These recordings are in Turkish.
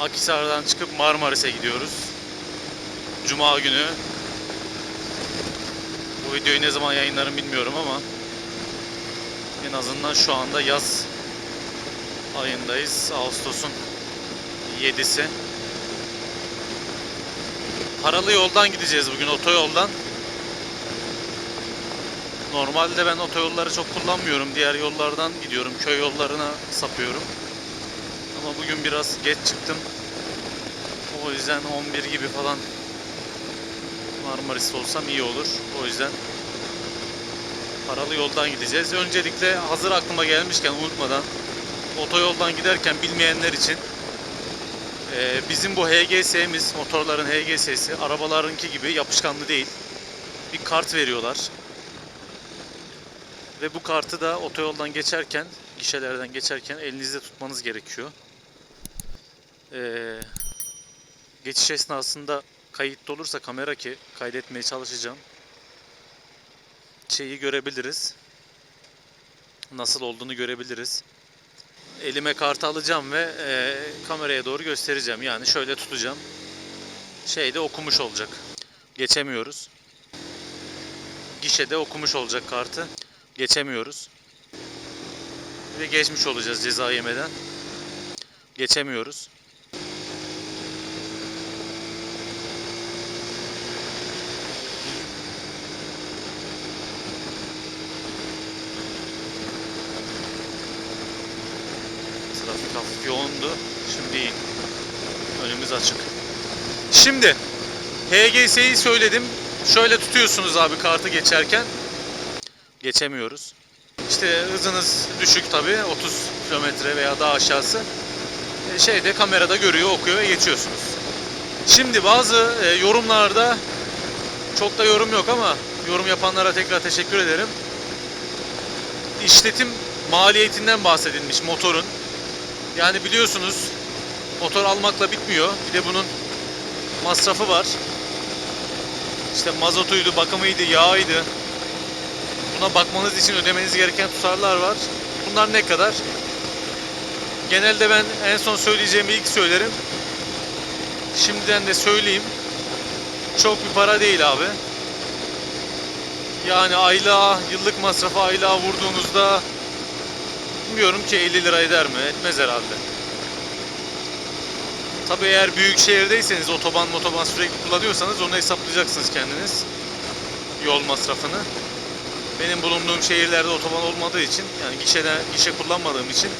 Akhisar'dan çıkıp Marmaris'e gidiyoruz. Cuma günü. Bu videoyu ne zaman yayınlarım bilmiyorum ama en azından şu anda yaz ayındayız. Ağustos'un 7'si. Paralı yoldan gideceğiz bugün otoyoldan. Normalde ben otoyolları çok kullanmıyorum. Diğer yollardan gidiyorum. Köy yollarına sapıyorum. Bugün biraz geç çıktım. O yüzden 11 gibi falan Marmaris'te olsam iyi olur. O yüzden paralı yoldan gideceğiz. Öncelikle hazır aklıma gelmişken unutmadan otoyoldan giderken bilmeyenler için e, bizim bu HGS'miz, motorların HGS'si arabalarınki gibi yapışkanlı değil. Bir kart veriyorlar. Ve bu kartı da otoyoldan geçerken, gişelerden geçerken elinizde tutmanız gerekiyor. Ee, geçiş esnasında kayıtlı olursa kamera ki kaydetmeye çalışacağım. Şeyi görebiliriz. Nasıl olduğunu görebiliriz. Elime kartı alacağım ve e, kameraya doğru göstereceğim. Yani şöyle tutacağım. Şeyde okumuş olacak. Geçemiyoruz. Gişede okumuş olacak kartı. Geçemiyoruz. Ve geçmiş olacağız ceza yemeden. Geçemiyoruz. Trafik hafif yoğundu. Şimdi iyi. Önümüz açık. Şimdi HGS'yi söyledim. Şöyle tutuyorsunuz abi kartı geçerken. Geçemiyoruz. İşte hızınız düşük tabi 30 kilometre veya daha aşağısı. E, Şeyde kamerada görüyor, okuyor ve geçiyorsunuz. Şimdi bazı e, yorumlarda çok da yorum yok ama yorum yapanlara tekrar teşekkür ederim. İşletim maliyetinden bahsedilmiş motorun. Yani biliyorsunuz motor almakla bitmiyor. Bir de bunun masrafı var. İşte mazotuydu, bakımıydı, yağıydı. Buna bakmanız için ödemeniz gereken tutarlar var. Bunlar ne kadar? Genelde ben en son söyleyeceğimi ilk söylerim. Şimdiden de söyleyeyim. Çok bir para değil abi. Yani aylığa, yıllık masrafı aylığa vurduğunuzda bilmiyorum ki 50 lira eder mi? Etmez herhalde. Tabii eğer büyük şehirdeyseniz otoban motoban sürekli kullanıyorsanız onu hesaplayacaksınız kendiniz. Yol masrafını. Benim bulunduğum şehirlerde otoban olmadığı için yani gişede gişe kullanmadığım için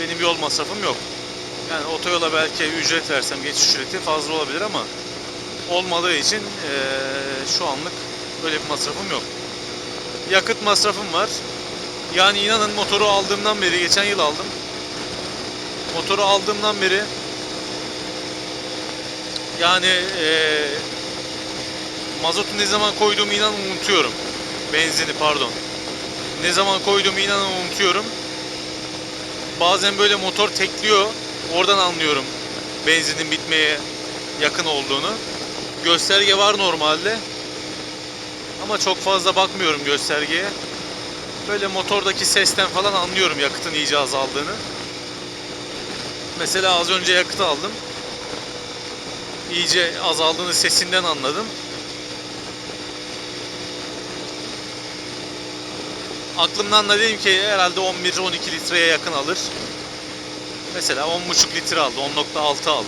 benim yol masrafım yok. Yani otoyola belki ücret versem geçiş ücreti fazla olabilir ama olmadığı için eee, şu anlık böyle bir masrafım yok. Yakıt masrafım var. Yani inanın motoru aldığımdan beri geçen yıl aldım. Motoru aldığımdan beri yani eee mazotu ne zaman koyduğumu inanın unutuyorum. Benzini pardon. Ne zaman koyduğumu inanın unutuyorum. Bazen böyle motor tekliyor. Oradan anlıyorum benzinin bitmeye yakın olduğunu. Gösterge var normalde. Ama çok fazla bakmıyorum göstergeye. Böyle motordaki sesten falan anlıyorum yakıtın iyice azaldığını. Mesela az önce yakıt aldım. İyice azaldığını sesinden anladım. Aklımdan da dedim ki herhalde 11-12 litreye yakın alır. Mesela 10,5 litre aldı, 10.6 aldı.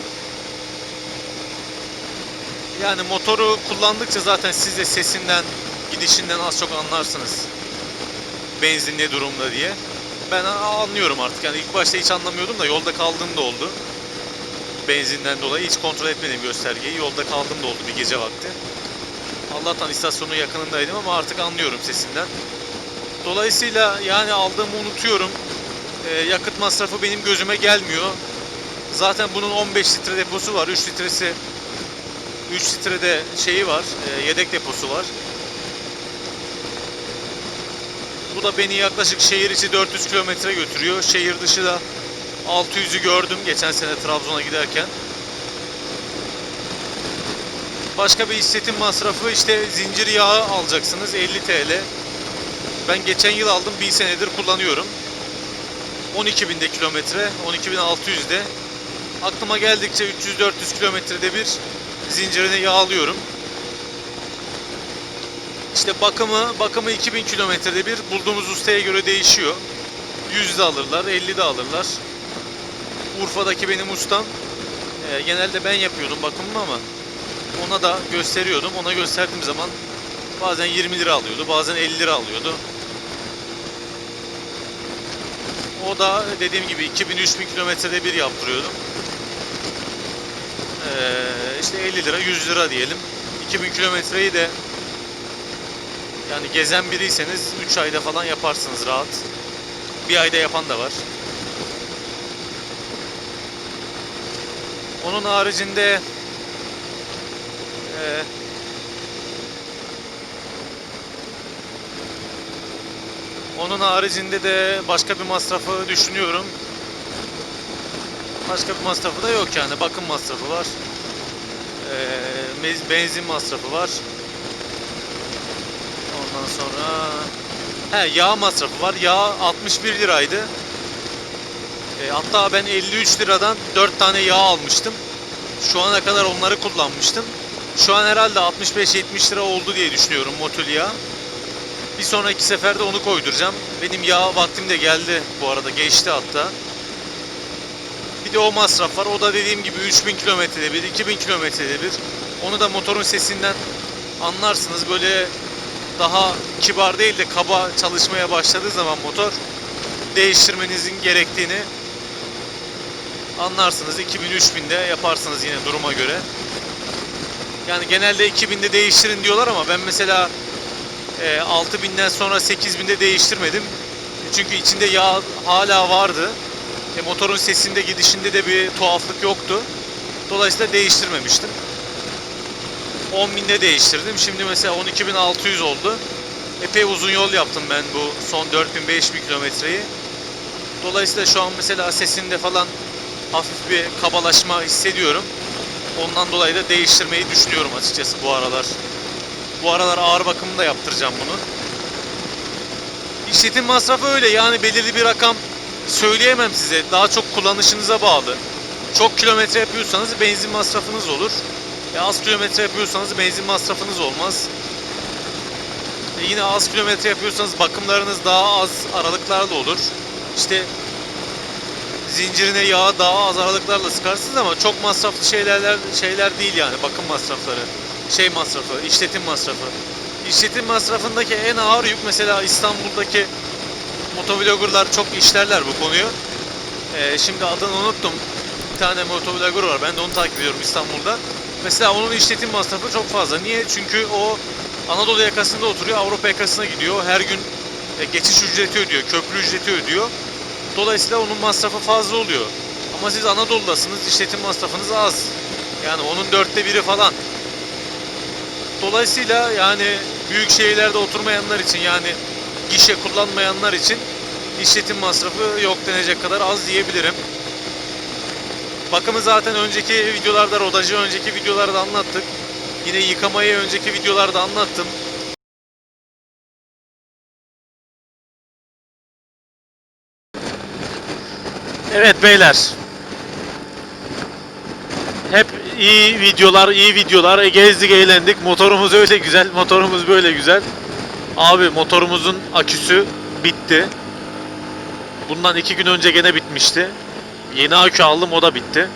Yani motoru kullandıkça zaten siz de sesinden, gidişinden az çok anlarsınız. Benzin ne durumda diye. Ben anlıyorum artık. Yani ilk başta hiç anlamıyordum da yolda kaldığım da oldu. Benzinden dolayı hiç kontrol etmedim göstergeyi. Yolda kaldığım da oldu bir gece vakti. Allah'tan istasyonun yakınındaydım ama artık anlıyorum sesinden. Dolayısıyla yani aldığımı unutuyorum. Ee, yakıt masrafı benim gözüme gelmiyor. Zaten bunun 15 litre deposu var. 3 litresi 3 litrede şeyi var. e, yedek deposu var. Bu da beni yaklaşık şehir içi 400 kilometre götürüyor. Şehir dışı da 600'ü gördüm geçen sene Trabzon'a giderken. Başka bir işletim masrafı işte zincir yağı alacaksınız 50 TL. Ben geçen yıl aldım bir senedir kullanıyorum. 12.000'de kilometre, 12.600'de Aklıma geldikçe 300-400 kilometrede bir zincirini yağlıyorum. İşte bakımı bakımı 2000 kilometrede bir bulduğumuz ustaya göre değişiyor. 100 de alırlar, 50 de alırlar. Urfa'daki benim ustam e, genelde ben yapıyordum bakımını ama ona da gösteriyordum. Ona gösterdiğim zaman bazen 20 lira alıyordu, bazen 50 lira alıyordu. O da dediğim gibi 2000-3000 kilometrede bir yaptırıyordum. Ee, işte 50 lira 100 lira diyelim. 2000 kilometreyi de yani gezen biriyseniz 3 ayda falan yaparsınız rahat. Bir ayda yapan da var. Onun haricinde eee onun haricinde de başka bir masrafı düşünüyorum. Başka bir masrafı da yok yani. Bakım masrafı var. Mez- benzin masrafı var. Sonra he yağ masrafı var. Yağ 61 liraydı. E, hatta ben 53 liradan 4 tane yağ almıştım. Şu ana kadar onları kullanmıştım. Şu an herhalde 65-70 lira oldu diye düşünüyorum motul yağ. Bir sonraki seferde onu koyduracağım. Benim yağ vaktim de geldi bu arada. Geçti hatta. Bir de o masraf var. O da dediğim gibi 3000 kilometrede bir, 2000 kilometrede bir. Onu da motorun sesinden anlarsınız. Böyle daha kibar değil de kaba çalışmaya başladığı zaman motor değiştirmenizin gerektiğini anlarsınız. 2000-3000'de yaparsınız yine duruma göre. Yani genelde 2000'de değiştirin diyorlar ama ben mesela e, 6000'den sonra 8000'de değiştirmedim. Çünkü içinde yağ hala vardı. E, motorun sesinde gidişinde de bir tuhaflık yoktu. Dolayısıyla değiştirmemiştim. 10.000'de değiştirdim. Şimdi mesela 12.600 oldu. Epey uzun yol yaptım ben bu son 4000-5000 kilometreyi. Dolayısıyla şu an mesela sesinde falan hafif bir kabalaşma hissediyorum. Ondan dolayı da değiştirmeyi düşünüyorum açıkçası bu aralar. Bu aralar ağır bakımını da yaptıracağım bunu. İşletim masrafı öyle yani belirli bir rakam söyleyemem size. Daha çok kullanışınıza bağlı. Çok kilometre yapıyorsanız benzin masrafınız olur. E az kilometre yapıyorsanız benzin masrafınız olmaz. E yine az kilometre yapıyorsanız bakımlarınız daha az aralıklarla olur. İşte zincirine yağı daha az aralıklarla sıkarsınız ama çok masraflı şeyler şeyler değil yani bakım masrafları. Şey masrafı, işletim masrafı. İşletim masrafındaki en ağır yük mesela İstanbul'daki motovloggerlar çok işlerler bu konuyu. Ee, şimdi adını unuttum. Bir tane motovlogger var. Ben de onu takip ediyorum İstanbul'da. Mesela onun işletim masrafı çok fazla. Niye? Çünkü o Anadolu yakasında oturuyor. Avrupa yakasına gidiyor. Her gün e, geçiş ücreti ödüyor. Köprü ücreti ödüyor. Dolayısıyla onun masrafı fazla oluyor. Ama siz Anadolu'dasınız. işletim masrafınız az. Yani onun dörtte biri falan. Dolayısıyla yani büyük şehirlerde oturmayanlar için yani gişe kullanmayanlar için işletim masrafı yok denecek kadar az diyebilirim. Bakımı zaten önceki videolarda, rodajı önceki videolarda anlattık. Yine yıkamayı önceki videolarda anlattım. Evet beyler. Hep iyi videolar, iyi videolar. E, gezdik, eğlendik. Motorumuz öyle güzel, motorumuz böyle güzel. Abi motorumuzun aküsü bitti. Bundan iki gün önce gene bitmişti. Yeni akü aldım, o da bitti.